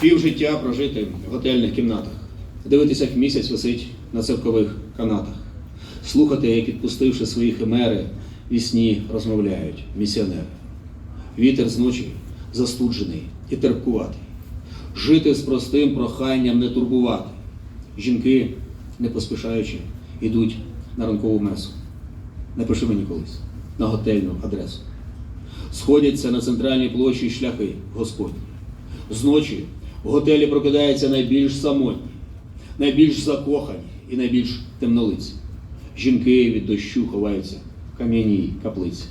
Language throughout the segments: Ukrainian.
Пів життя прожити в готельних кімнатах, дивитися, як місяць висить на циркових канатах, слухати, як відпустивши свої химери, і сні розмовляють місіонери. Вітер з ночі застуджений і терпкуватий. Жити з простим проханням не турбувати. Жінки, не поспішаючи, йдуть на ранкову месу. Напиши мені колись на готельну адресу. Сходяться на центральній площі шляхи Господні. Зночі в готелі прокидається найбільш самотні, найбільш закохані і найбільш темнолиці. Жінки від дощу ховаються в кам'яній каплиці.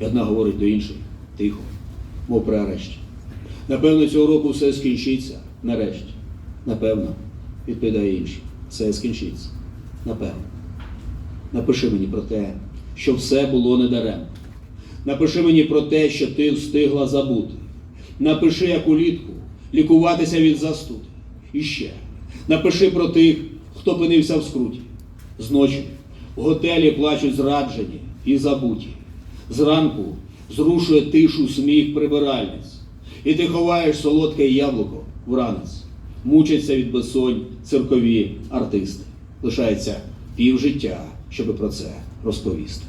І одна говорить до іншої тихо, мов при арешті. Напевно, цього року все скінчиться нарешті. Напевно, відповідає інший, все скінчиться. Напевно. Напиши мені про те, що все було недаремно. Напиши мені про те, що ти встигла забути. Напиши, як улітку, лікуватися від застуди. І ще. Напиши про тих, хто пинився в скруті. Зночі в готелі плачуть зраджені і забуті. Зранку зрушує тишу сміх прибиральниць. І ти ховаєш солодке яблуко в ранець. Мучаться від безсонь циркові артисти. Лишається півжиття, щоби про це розповісти.